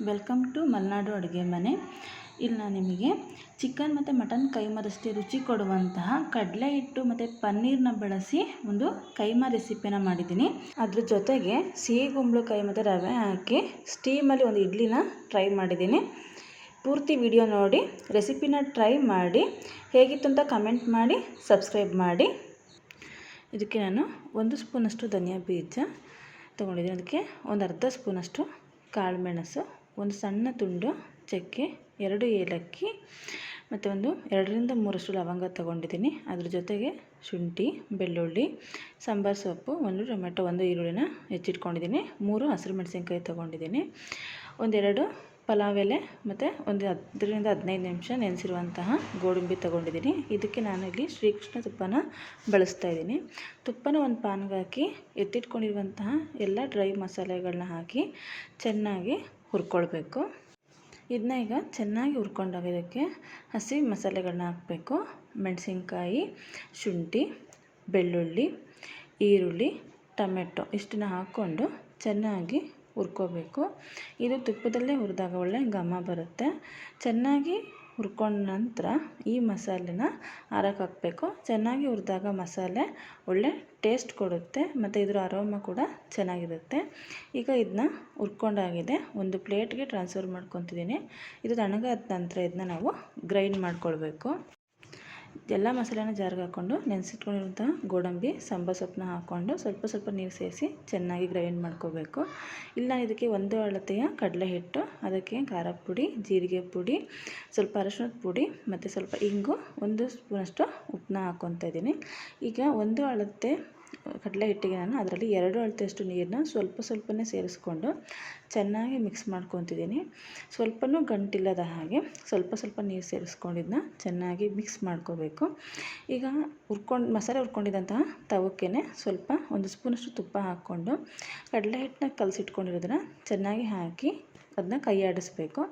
Welcome to Malenadu ಅಡುಗೆ ಮನೆ ಇಲ್ಲಿ ನಾನು ನಿಮಗೆ ಚಿಕನ್ ಮತ್ತು ಮಟನ್ ಕೈಮದಷ್ಟೇ ರುಚಿ ಕೊಡುವಂತಹ ಕಡಲೆ ಹಿಟ್ಟು ಮತ್ತು ಪನ್ನೀರನ್ನ ಬಳಸಿ ಒಂದು ಕೈಮಾ ರೆಸಿಪಿನ ಮಾಡಿದ್ದೀನಿ. ಅದ್ರ ಜೊತೆಗೆ ಸಿಹಿ ಕೈ ಮತ್ತು ರವೆ ಹಾಕಿ ಸ್ಟೀಮಲ್ಲಿ ಒಂದು ಇಡ್ಲಿನ ಟ್ರೈ ಮಾಡಿದ್ದೀನಿ. ಪೂರ್ತಿ ವಿಡಿಯೋ ನೋಡಿ ರೆಸಿಪಿನ ಟ್ರೈ ಮಾಡಿ, ಹೇಗಿತ್ತು ಅಂತ ಕಮೆಂಟ್ ಮಾಡಿ ಸಬ್ಸ್ಕ್ರೈಬ್ ಮಾಡಿ. ಇದಕ್ಕೆ ನಾನು ಒಂದು ಸ್ಪೂನಷ್ಟು ಧನಿಯಾ ಬೀಜ ತೊಗೊಂಡಿದ್ದೀನಿ. ಅದಕ್ಕೆ ಒಂದು ಅರ್ಧ ಸ್ಪೂನಷ್ಟು ಕಾಳುಮೆಣಸು ಒಂದು ಸಣ್ಣ ತುಂಡು, ಚಕ್ಕೆ, ಎರಡು ಏಲಕ್ಕಿ ಮತ್ತು ಒಂದು ಎರಡರಿಂದ ಮೂರಷ್ಟು ಲವಂಗ ತೊಗೊಂಡಿದ್ದೀನಿ. ಅದ್ರ ಜೊತೆಗೆ ಶುಂಠಿ, ಬೆಳ್ಳುಳ್ಳಿ, ಸಾಂಬಾರು ಸೊಪ್ಪು, ಒಂದು ಟೊಮೆಟೊ, ಒಂದು ಈರುಳ್ಳಿನ ಹೆಚ್ಚಿಟ್ಕೊಂಡಿದ್ದೀನಿ. ಮೂರು ಹಸಿರು ಮೆಣಸಿನ್ಕಾಯಿ ತೊಗೊಂಡಿದ್ದೀನಿ. ಒಂದೆರಡು ಪಲಾವ್ ಎಲೆ ಮತ್ತು ಒಂದು ಹತ್ತರಿಂದ ಹದಿನೈದು ನಿಮಿಷ ನೆನೆಸಿರುವಂತಹ ಗೋಡಂಬಿ ತೊಗೊಂಡಿದ್ದೀನಿ. ಇದಕ್ಕೆ ನಾನು ಇಲ್ಲಿ ಶ್ರೀಕೃಷ್ಣ ತುಪ್ಪನ ಬಳಸ್ತಾ ಇದ್ದೀನಿ. ತುಪ್ಪನ ಒಂದು ಪಾನ್ಗೆ ಹಾಕಿ ಎತ್ತಿಟ್ಕೊಂಡಿರುವಂತಹ ಎಲ್ಲ ಡ್ರೈ ಮಸಾಲೆಗಳನ್ನ ಹಾಕಿ ಚೆನ್ನಾಗಿ ಹುರ್ಕೊಳ್ಬೇಕು. ಇದನ್ನ ಈಗ ಚೆನ್ನಾಗಿ ಹುರ್ಕೊಂಡಾಗ ಇದಕ್ಕೆ ಹಸಿ ಮಸಾಲೆಗಳನ್ನ ಹಾಕಬೇಕು. ಮೆಣಸಿನ್ಕಾಯಿ, ಶುಂಠಿ, ಬೆಳ್ಳುಳ್ಳಿ, ಈರುಳ್ಳಿ, ಟೊಮೆಟೊ ಇಷ್ಟನ್ನ ಹಾಕ್ಕೊಂಡು ಚೆನ್ನಾಗಿ ಹುರ್ಕೋಬೇಕು. ಇದು ತುಪ್ಪದಲ್ಲೇ ಹುರಿದಾಗ ಒಳ್ಳೆ ಘಮ ಬರುತ್ತೆ. ಚೆನ್ನಾಗಿ ಹುರ್ಕೊಂಡ ನಂತರ ಈ ಮಸಾಲೆನ ಆರಕ್ಕೆ ಹಾಕಬೇಕು. ಚೆನ್ನಾಗಿ ಹುರಿದಾಗ ಮಸಾಲೆ ಒಳ್ಳೆ ಟೇಸ್ಟ್ ಕೊಡುತ್ತೆ ಮತ್ತು ಇದರ ಅರೋಮ ಕೂಡ ಚೆನ್ನಾಗಿರುತ್ತೆ. ಈಗ ಇದನ್ನ ಹುರ್ಕೊಂಡಾಗಿದೆ ಒಂದು ಪ್ಲೇಟ್ಗೆ ಟ್ರಾನ್ಸ್ಫರ್ ಮಾಡ್ಕೊತಿದ್ದೀನಿ. ಇದು ತಣ್ಣಗಾದ ನಂತರ ಇದನ್ನ ನಾವು ಗ್ರೈಂಡ್ ಮಾಡ್ಕೊಳ್ಬೇಕು. ಎಲ್ಲ ಮಸಾಲೆನ ಜಾರ್ಗೆ ಹಾಕ್ಕೊಂಡು ನೆನೆಸಿಟ್ಕೊಂಡಿರುವಂಥ ಗೋಡಂಬಿ, ಸಾಂಬಾರು ಸೊಪ್ಪನ್ನ ಹಾಕ್ಕೊಂಡು ಸ್ವಲ್ಪ ಸ್ವಲ್ಪ ನೀರು ಸೇರಿಸಿ ಚೆನ್ನಾಗಿ ಗ್ರೈಂಡ್ ಮಾಡ್ಕೋಬೇಕು. ಇಲ್ಲಿ ನಾನು ಇದಕ್ಕೆ ಒಂದು ಅಳತೆಯ ಕಡಲೆ ಹಿಟ್ಟು, ಅದಕ್ಕೆ ಖಾರ ಪುಡಿ, ಜೀರಿಗೆ ಪುಡಿ, ಸ್ವಲ್ಪ ಅರಶಿನದ ಪುಡಿ ಮತ್ತು ಸ್ವಲ್ಪ ಇಂಗು, ಒಂದು ಸ್ಪೂನಷ್ಟು ಉಪ್ಪನ್ನ ಹಾಕ್ಕೊತಾ ಇದ್ದೀನಿ. ಈಗ ಒಂದು ಅಳತೆ ಕಡಲೆ ಹಿಟ್ಟಿಗೆ ನಾನು ಅದರಲ್ಲಿ ಎರಡು ಅಳತೆಯಷ್ಟು ನೀರನ್ನ ಸ್ವಲ್ಪ ಸ್ವಲ್ಪನೇ ಸೇರಿಸ್ಕೊಂಡು ಚೆನ್ನಾಗಿ ಮಿಕ್ಸ್ ಮಾಡ್ಕೊತಿದ್ದೀನಿ. ಸ್ವಲ್ಪನೂ ಗಂಟಿಲ್ಲದ ಹಾಗೆ ಸ್ವಲ್ಪ ಸ್ವಲ್ಪ ನೀರು ಸೇರಿಸ್ಕೊಂಡು ಇದನ್ನ ಚೆನ್ನಾಗಿ ಮಿಕ್ಸ್ ಮಾಡ್ಕೋಬೇಕು. ಈಗ ಹುರ್ಕೊಂಡು, ಮಸಾಲೆ ಹುರ್ಕೊಂಡಿದ್ದಂತಹ ತವಕ್ಕೆ ಸ್ವಲ್ಪ ಒಂದು ಸ್ಪೂನಷ್ಟು ತುಪ್ಪ ಹಾಕ್ಕೊಂಡು ಕಡಲೆ ಹಿಟ್ಟನ್ನ ಕಲಸಿಟ್ಕೊಂಡಿರೋದನ್ನ ಚೆನ್ನಾಗಿ ಹಾಕಿ ಅದನ್ನ ಕೈ ಆಡಿಸ್ಬೇಕು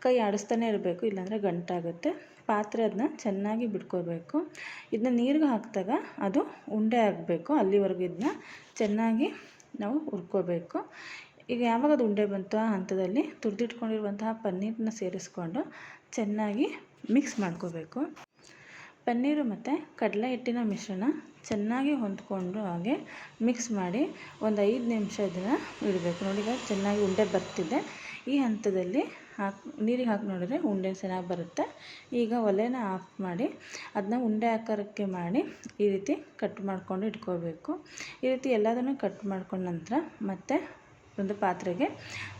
ಕೈ ಆಡಿಸ್ತಾನೆ ಇರಬೇಕು, ಇಲ್ಲಾಂದರೆ ಗಂಟಾಗುತ್ತೆ. ಪಾತ್ರೆ ಅದನ್ನ ಚೆನ್ನಾಗಿ ಬಿಟ್ಕೋಬೇಕು ಇದನ್ನ ನೀರಿಗೆ ಹಾಕಿದಾಗ ಅದು ಉಂಡೆ ಆಗಬೇಕು. ಅಲ್ಲಿವರೆಗೂ ಇದನ್ನ ಚೆನ್ನಾಗಿ ನಾವು ಹುರ್ಕೋಬೇಕು. ಈಗ ಯಾವಾಗ ಅದು ಉಂಡೆ ಬಂತು ಆ ಹಂತದಲ್ಲಿ ತುರಿದಿಟ್ಕೊಂಡಿರುವಂತಹ ಪನ್ನೀರನ್ನ ಸೇರಿಸ್ಕೊಂಡು ಚೆನ್ನಾಗಿ ಮಿಕ್ಸ್ ಮಾಡ್ಕೋಬೇಕು. ಪನ್ನೀರು ಮತ್ತು ಕಡಲೆ ಹಿಟ್ಟಿನ ಮಿಶ್ರಣ ಚೆನ್ನಾಗಿ ಹೊಂದ್ಕೊಂಡು ಹಾಗೆ ಮಿಕ್ಸ್ ಮಾಡಿ ಒಂದು ಐದು ನಿಮಿಷ ಇದನ್ನು ಇಡಬೇಕು. ನೋಡಿ ಈಗ ಚೆನ್ನಾಗಿ ಉಂಡೆ ಬರ್ತಿದೆ. ಈ ಹಂತದಲ್ಲಿ ಹಾಕಿ, ನೀರಿಗೆ ಹಾಕಿ ನೋಡಿದ್ರೆ ಉಂಡೆ ಚೆನ್ನಾಗಿ ಬರುತ್ತೆ. ಈಗ ಒಲೆನ ಆಫ್ ಮಾಡಿ ಅದನ್ನ ಉಂಡೆ ಆಕಾರಕ್ಕೆ ಮಾಡಿ ಈ ರೀತಿ ಕಟ್ ಮಾಡ್ಕೊಂಡು ಇಟ್ಕೋಬೇಕು. ಈ ರೀತಿ ಎಲ್ಲದನ್ನು ಕಟ್ ಮಾಡ್ಕೊಂಡ ನಂತರ ಮತ್ತೆ ಒಂದು ಪಾತ್ರೆಗೆ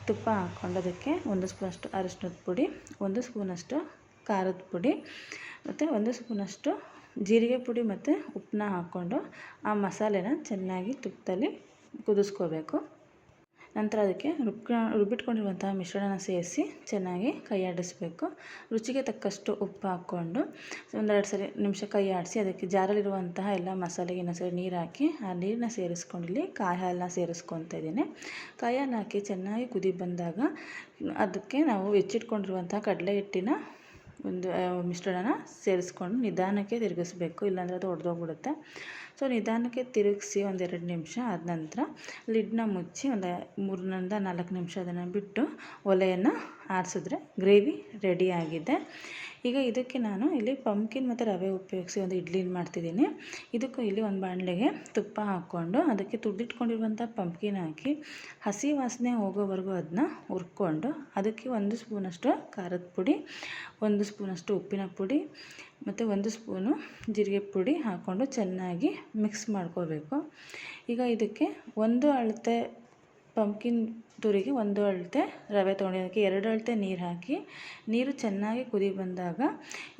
ತುಪ್ಪ ಹಾಕ್ಕೊಂಡು ಅದಕ್ಕೆ ಒಂದು ಸ್ಪೂನಷ್ಟು ಅರಶಿನದ ಪುಡಿ, ಒಂದು ಸ್ಪೂನಷ್ಟು ಖಾರದ ಪುಡಿ, ಮತ್ತು ಒಂದು ಸ್ಪೂನಷ್ಟು ಜೀರಿಗೆ ಪುಡಿ ಮತ್ತು ಉಪ್ಪನ್ನ ಹಾಕ್ಕೊಂಡು ಆ ಮಸಾಲೆನ ಚೆನ್ನಾಗಿ ತುಪ್ಪದಲ್ಲಿ ಕುದಿಸ್ಕೋಬೇಕು. ನಂತರ ಅದಕ್ಕೆ ರುಬ್ಕ, ರುಬ್ಬಿಟ್ಕೊಂಡಿರುವಂತಹ ಮಿಶ್ರಣನ ಸೇರಿಸಿ ಚೆನ್ನಾಗಿ ಕೈ ಆಡಿಸ್ಬೇಕು. ರುಚಿಗೆ ತಕ್ಕಷ್ಟು ಉಪ್ಪು ಹಾಕ್ಕೊಂಡು ಒಂದೆರಡು ಸರಿ ನಿಮಿಷ ಕೈ ಆಡಿಸಿ ಅದಕ್ಕೆ ಜಾರಲ್ಲಿರುವಂತಹ ಎಲ್ಲ ಮಸಾಲೆಗೆ ಇನ್ನೊಂದು ಸರಿ ನೀರು ಹಾಕಿ, ಆ ನೀರನ್ನ ಸೇರಿಸ್ಕೊಂಡು ಇಲ್ಲಿ ಕಾಯಿ ಹಾಲನ್ನ ಸೇರಿಸ್ಕೊತಾ ಇದ್ದೀನಿ. ಕಾಯಿ ಹಾಲು ಹಾಕಿ ಚೆನ್ನಾಗಿ ಕುದಿ ಬಂದಾಗ ಅದಕ್ಕೆ ನಾವು ಹೆಚ್ಚಿಟ್ಕೊಂಡಿರುವಂತಹ ಕಡಲೆ ಹಿಟ್ಟಿನ ಒಂದು ಮಿಶ್ರಣನ ಸೇರಿಸ್ಕೊಂಡು ನಿಧಾನಕ್ಕೆ ತಿರುಗಿಸ್ಬೇಕು. ಇಲ್ಲಾಂದರೆ ಅದು ಒಡೆದೋಗ್ಬಿಡುತ್ತೆ. ಸೊ, ನಿಧಾನಕ್ಕೆ ತಿರುಗಿಸಿ ಒಂದೆರಡು ನಿಮಿಷ ಆದ ನಂತರ, ಲಿಡ್ನ ಮುಚ್ಚಿ ಒಂದು ಮೂರರಿಂದ ನಾಲ್ಕು ನಿಮಿಷ ಅದನ್ನು ಬಿಟ್ಟು ಒಲೆಯನ್ನು ಆರಿಸಿದ್ರೆ ಗ್ರೇವಿ ರೆಡಿ ಆಗಿದೆ. ಈಗ ಇದಕ್ಕೆ ನಾನು ಇಲ್ಲಿ ಪಂಪ್ಕಿನ್ ಮತ್ತು ರವೆ ಉಪಯೋಗಿಸಿ ಒಂದು ಇಡ್ಲಿ ಮಾಡ್ತಿದ್ದೀನಿ. ಇದಕ್ಕೂ ಇಲ್ಲಿ ಒಂದು ಬಾಣಲೆಗೆ ತುಪ್ಪ ಹಾಕ್ಕೊಂಡು ಅದಕ್ಕೆ ತುಡ್ಡಿಟ್ಕೊಂಡಿರುವಂಥ ಪಂಪ್ಕಿನ್ ಹಾಕಿ ಹಸಿ ವಾಸನೆ ಹೋಗೋವರೆಗೂ ಅದನ್ನ ಹುರ್ಕೊಂಡು ಅದಕ್ಕೆ ಒಂದು ಸ್ಪೂನಷ್ಟು ಖಾರದ ಪುಡಿ, ಒಂದು ಸ್ಪೂನಷ್ಟು ಉಪ್ಪಿನ ಪುಡಿ ಮತ್ತು ಒಂದು ಸ್ಪೂನು ಜೀರಿಗೆ ಪುಡಿ ಹಾಕ್ಕೊಂಡು ಚೆನ್ನಾಗಿ ಮಿಕ್ಸ್ ಮಾಡ್ಕೋಬೇಕು. ಈಗ ಇದಕ್ಕೆ ಒಂದು ಅಳತೆ ಪಂಪ್ಕಿನ್ ತುರಿಗೆ ಒಂದು ಅಳತೆ ರವೆ ತೊಗೊಂಡಿದ್ದಕ್ಕೆ ಎರಡು ಅಳತೆ ನೀರು ಹಾಕಿ, ನೀರು ಚೆನ್ನಾಗಿ ಕುದಿ ಬಂದಾಗ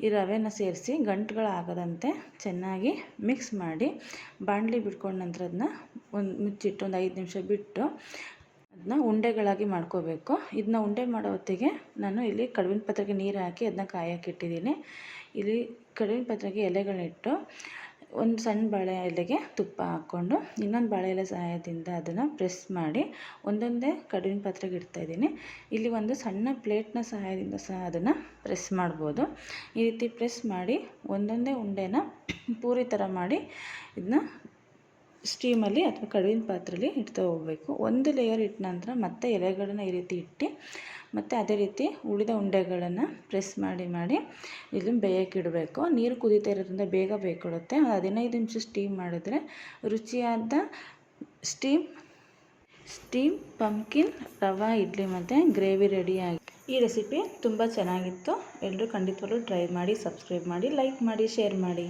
ಈ ರವೆನ ಸೇರಿಸಿ ಗಂಟುಗಳಾಗದಂತೆ ಚೆನ್ನಾಗಿ ಮಿಕ್ಸ್ ಮಾಡಿ ಬಾಣಲಿ ಬಿಟ್ಕೊಂಡ ನಂತರ ಅದನ್ನ ಒಂದು ಮುಚ್ಚಿಟ್ಟು ಒಂದು ಐದು ನಿಮಿಷ ಬಿಟ್ಟು ಅದನ್ನ ಉಂಡೆಗಳಾಗಿ ಮಾಡ್ಕೋಬೇಕು. ಇದನ್ನ ಉಂಡೆ ಮಾಡೋ ಹೊತ್ತಿಗೆ ನಾನು ಇಲ್ಲಿ ಕಡುವಿನ ಪತ್ರೆಗೆ ನೀರು ಹಾಕಿ ಅದನ್ನ ಕಾಯಕ್ಕೆ ಇಟ್ಟಿದ್ದೀನಿ. ಇಲ್ಲಿ ಕಡುವಿನ ಪತ್ರೆಗೆ ಎಲೆಗಳನ್ನಿಟ್ಟು ಒಂದು ಸಣ್ಣ ಬಾಳೆ ಎಲೆಗೆ ತುಪ್ಪ ಹಾಕ್ಕೊಂಡು ಇನ್ನೊಂದು ಬಾಳೆ ಎಲೆ ಸಹಾಯದಿಂದ ಅದನ್ನು ಪ್ರೆಸ್ ಮಾಡಿ ಒಂದೊಂದೇ ಕಡುವಿನ ಪಾತ್ರೆಗೆ ಇಡ್ತಾಯಿದ್ದೀನಿ ಇಲ್ಲಿ ಒಂದು ಸಣ್ಣ ಪ್ಲೇಟ್ನ ಸಹಾಯದಿಂದ ಸಹ ಅದನ್ನು ಪ್ರೆಸ್ ಮಾಡ್ಬೋದು. ಈ ರೀತಿ ಪ್ರೆಸ್ ಮಾಡಿ ಒಂದೊಂದೇ ಉಂಡೆನ ಪೂರಿ ಥರ ಮಾಡಿ ಇದನ್ನ ಸ್ಟೀಮಲ್ಲಿ ಅಥವಾ ಕಡುವಿನ ಪಾತ್ರೆಯಲ್ಲಿ ಇಡ್ತಾ ಹೋಗಬೇಕು. ಒಂದು ಲೇಯರ್ ಇಟ್ಟ ನಂತರ ಮತ್ತೆ ಎಲೆಗಳನ್ನು ಈ ರೀತಿ ಇಟ್ಟು ಮತ್ತು ಅದೇ ರೀತಿ ಉಳಿದ ಉಂಡೆಗಳನ್ನು ಪ್ರೆಸ್ ಮಾಡಿ ಮಾಡಿ ಇದನ್ನು ಬೇಯಕ್ಕೆ ಇಡಬೇಕು. ನೀರು ಕುದಿತಾ ಇರೋದ್ರಿಂದ ಬೇಗ ಬೇಯ್ಕೊಳ್ಳುತ್ತೆ ಹದಿನೈದು ನಿಮಿಷ ಸ್ಟೀಮ್ ಮಾಡಿದ್ರೆ ರುಚಿಯಾದ steam steam pumpkin rava, idli ಮತ್ತು ಗ್ರೇವಿ ರೆಡಿಯಾಗಿ ಈ ರೆಸಿಪಿ ತುಂಬ ಚೆನ್ನಾಗಿತ್ತು. ಎಲ್ಲರೂ ಖಂಡಿತವಾಗ್ಲೂ ಟ್ರೈ ಮಾಡಿ ಸಬ್ಸ್ಕ್ರೈಬ್ ಮಾಡಿ ಲೈಕ್ ಮಾಡಿ ಶೇರ್ ಮಾಡಿ.